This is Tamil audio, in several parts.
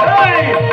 Hey!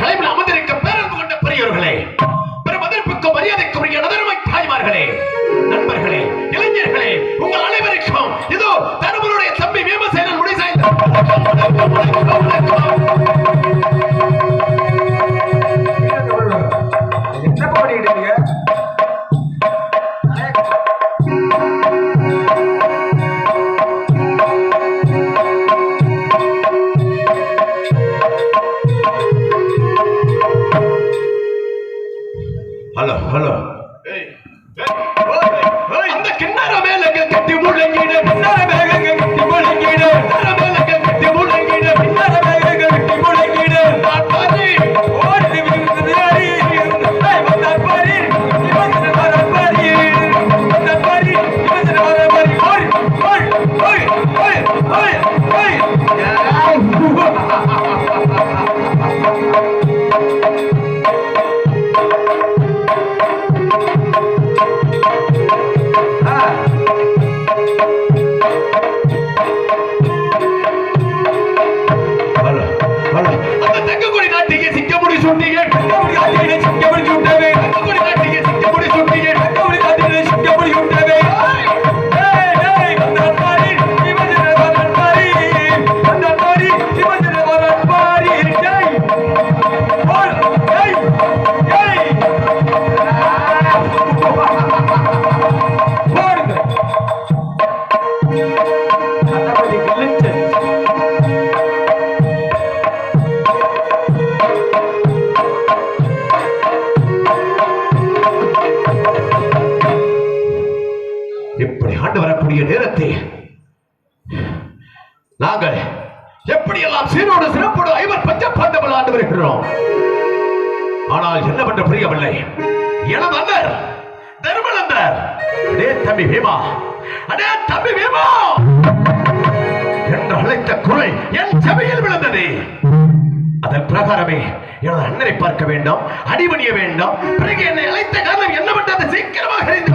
ஹலோ இப்படி ஆண்டு வரக்கூடிய நேரத்தை நாங்கள் எப்படியெல்லாம் சீரோடு சிறப்போடு ஐவர் பச்சை பாண்டவர்கள் ஆண்டு வருகிறோம்? ஆனால் என்ன பண்ற புரியவில்லை. எனது அண்ணர் தர்மநந்தர் அடே தம்பி வேமா அடே தம்பி வேமா என்று அழைத்த குரல் என் சபையில் விழுந்தது. அதன் பிரகாரமே எனது அண்ணனை பார்க்க வேண்டும் அடிபணிய வேண்டும் பிறகு என்னை அழைத்த காரணம் என்னவென்று சீக்கிரமாக அறிந்து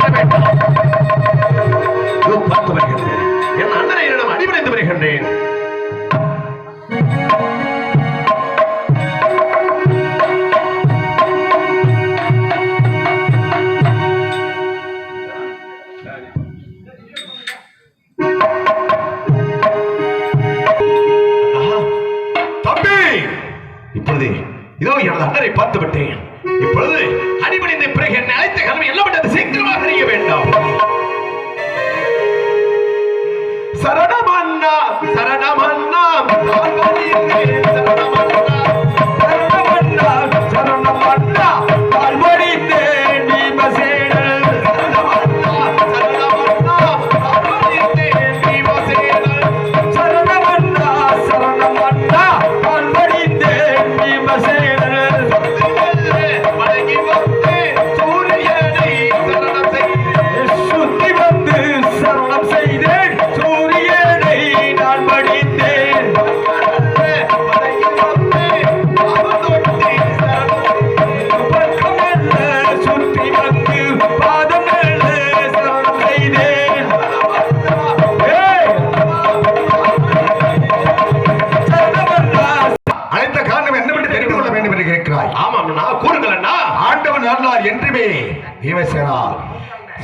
இதோ பார்த்து விட்டேன் நான் கூறுங்கள் அண்ணா ஆண்டவன் அருளால் என்றுமே பீமசேனா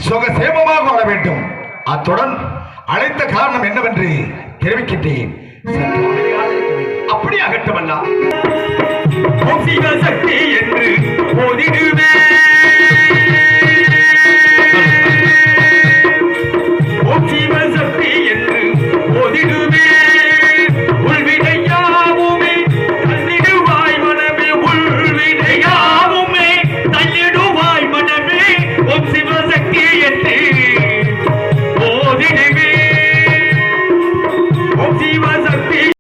சுகசேமமாக வாழ வேண்டும். அத்துடன் அழைத்த காரணம் என்னவென்று தெரிவிக்கின்றேன். இருக்க வேண்டும். அப்படியாகட்டும் அண்ணா. சக்தி